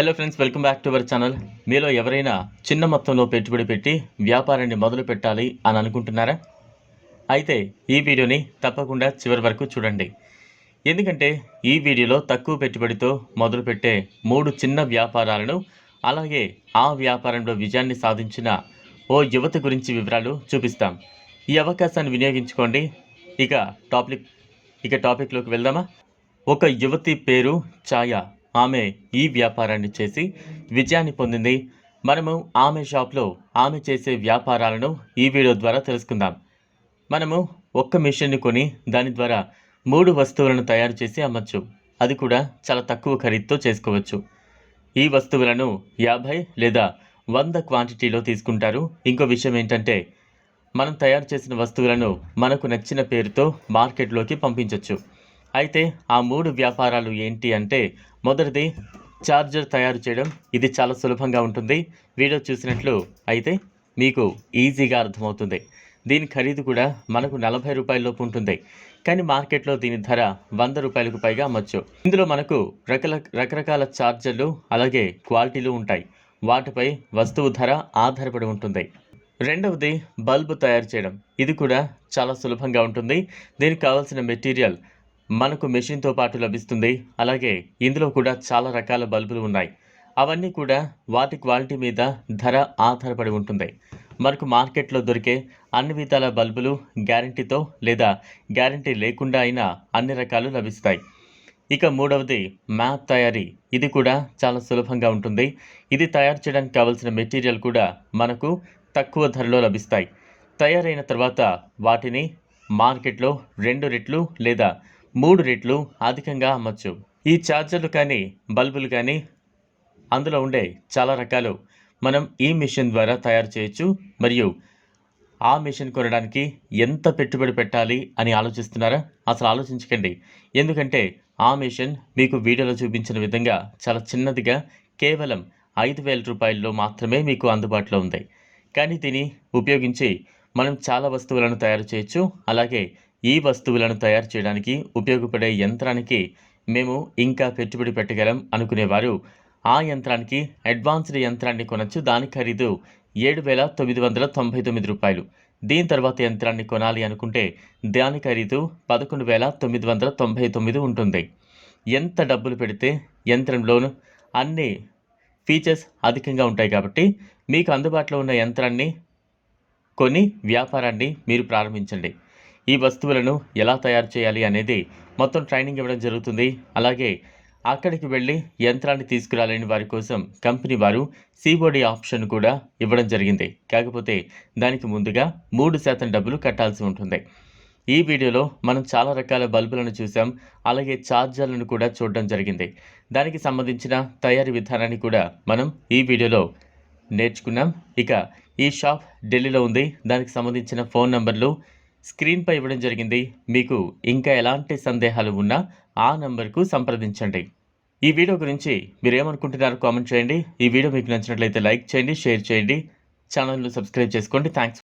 Hello friends welcome back to our channel మీలో ఎవరైనా చిన్న మొత్తంలో పెట్టుబడి పెట్టి వ్యాపారాన్ని మొదలు పెట్టాలి అని అనుకుంటున్నారా? అయితే ఈ వీడియోని తప్పకుండా చివరి వరకు చూడండి. ఎందుకంటే ఈ వీడియోలో తక్కువ పెట్టుబడితో మొదలుపెట్టే మూడు చిన్న వ్యాపారాలను అలాగే ఆ వ్యాపారంలో విజయాన్ని సాధించిన ఓ యువత గురించి వివరాలు చూపిస్తాం. ఈ అవకాశాన్ని వినియోగించుకోండి. ఇక టాపిక్ ఇక టాపిక్లోకి వెళ్దామా? ఒక యువతి పేరు ఛాయ. ఆమె ఈ వ్యాపారాన్ని చేసి విజయాన్ని పొందింది. మనము ఆమె షాప్లో ఆమె చేసే వ్యాపారాలను ఈ వీడియో ద్వారా తెలుసుకుందాం. మనము ఒక్క మిషన్ని కొని దాని ద్వారా మూడు వస్తువులను తయారు చేసి అమ్మచ్చు. అది కూడా చాలా తక్కువ ఖరీదుతో చేసుకోవచ్చు. ఈ వస్తువులను యాభై లేదా వంద క్వాంటిటీలో తీసుకుంటారు. ఇంకో విషయం ఏంటంటే మనం తయారు చేసిన వస్తువులను మనకు నచ్చిన పేరుతో మార్కెట్లోకి పంపించవచ్చు అయితే ఆ మూడు వ్యాపారాలు ఏంటి అంటే మొదటిది ఛార్జర్ తయారు చేయడం. ఇది చాలా సులభంగా ఉంటుంది. వీడియో చూసినట్లు అయితే మీకు ఈజీగా అర్థమవుతుంది. దీని ఖరీదు కూడా మనకు నలభై రూపాయలలోపు ఉంటుంది. కానీ మార్కెట్లో దీని ధర వంద రూపాయలకు పైగా అమ్మచ్చు. ఇందులో మనకు రకల రకరకాల ఛార్జర్లు అలాగే క్వాలిటీలు ఉంటాయి. వాటిపై వస్తువు ధర ఆధారపడి ఉంటుంది. రెండవది బల్బు తయారు చేయడం. ఇది కూడా చాలా సులభంగా ఉంటుంది. దీనికి కావాల్సిన మెటీరియల్ మనకు మెషిన్తో పాటు లభిస్తుంది. అలాగే ఇందులో కూడా చాలా రకాల బల్బులు ఉన్నాయి. అవన్నీ కూడా వాటి క్వాలిటీ మీద ధర ఆధారపడి ఉంటుంది. మనకు మార్కెట్లో దొరికే అన్ని విధాల బల్బులు గ్యారంటీతో లేదా గ్యారంటీ లేకుండా అయినా అన్ని రకాలు లభిస్తాయి. ఇక మూడవది మ్యాప్ తయారీ. ఇది కూడా చాలా సులభంగా ఉంటుంది. ఇది తయారు చేయడానికి కావలసిన మెటీరియల్ కూడా మనకు తక్కువ ధరలో లభిస్తాయి. తయారైన తర్వాత వాటిని మార్కెట్లో రెండు రెట్లు లేదా మూడు రెట్లు అధికంగా అమ్మచ్చు. ఈ ఛార్జర్లు కానీ బల్బులు కానీ అందులో ఉండే చాలా రకాలు మనం ఈ మిషన్ ద్వారా తయారు చేయొచ్చు. మరియు ఆ మిషన్ కొనడానికి ఎంత పెట్టుబడి పెట్టాలి అని ఆలోచిస్తున్నారా? అసలు ఆలోచించకండి. ఎందుకంటే ఆ మిషన్ మీకు వీడియోలో చూపించిన విధంగా చాలా చిన్నదిగా కేవలం ఐదు వేల రూపాయల్లో మాత్రమే మీకు అందుబాటులో ఉంది. కానీ దీన్ని ఉపయోగించి మనం చాలా వస్తువులను తయారు చేయొచ్చు. అలాగే ఈ వస్తువులను తయారు చేయడానికి ఉపయోగపడే యంత్రానికి మేము ఇంకా పెట్టుబడి పెట్టగలం అనుకునేవారు. ఆ యంత్రానికి అడ్వాన్స్డ్ యంత్రాన్ని కొనచ్చు. దాని ఖరీదు ఏడు వేల తొమ్మిది వందల తొంభై తొమ్మిది రూపాయలు. దీని తర్వాత యంత్రాన్ని కొనాలి అనుకుంటే దాని ఖరీదు పదకొండు వేల తొమ్మిది వందల తొంభై తొమ్మిది ఉంటుంది. ఎంత డబ్బులు పెడితే యంత్రంలోను అన్ని ఫీచర్స్ అధికంగా ఉంటాయి కాబట్టి మీకు అందుబాటులో ఉన్న యంత్రాన్ని కొని వ్యాపారాన్ని మీరు ప్రారంభించండి. ఈ వస్తువులను ఎలా తయారు చేయాలి అనేది మొత్తం ట్రైనింగ్ ఇవ్వడం జరుగుతుంది. అలాగే అక్కడికి వెళ్ళి యంత్రాన్ని తీసుకురాలేని వారి కోసం కంపెనీ వారు సిబోడి ఆప్షన్ కూడా ఇవ్వడం జరిగింది. కాకపోతే దానికి ముందుగా మూడు శాతం డబ్బులు కట్టాల్సి ఉంటుంది. ఈ వీడియోలో మనం చాలా రకాల బల్బులను చూసాం అలాగే ఛార్జర్లను కూడా చూడడం జరిగింది. దానికి సంబంధించిన తయారీ విధానాన్ని కూడా మనం ఈ వీడియోలో నేర్చుకున్నాం. ఇక ఈ షాప్ ఢిల్లీలో ఉంది. దానికి సంబంధించిన ఫోన్ నంబర్లు స్క్రీన్పై ఇవ్వడం జరిగింది. మీకు ఇంకా ఎలాంటి సందేహాలు ఉన్నా ఆ నంబర్కు సంప్రదించండి. ఈ వీడియో గురించి మీరేమనుకుంటున్నారు కామెంట్ చేయండి. ఈ వీడియో మీకు నచ్చినట్లయితే లైక్ చేయండి షేర్ చేయండి. ఛానల్ను సబ్స్క్రైబ్ చేసుకోండి. థ్యాంక్స్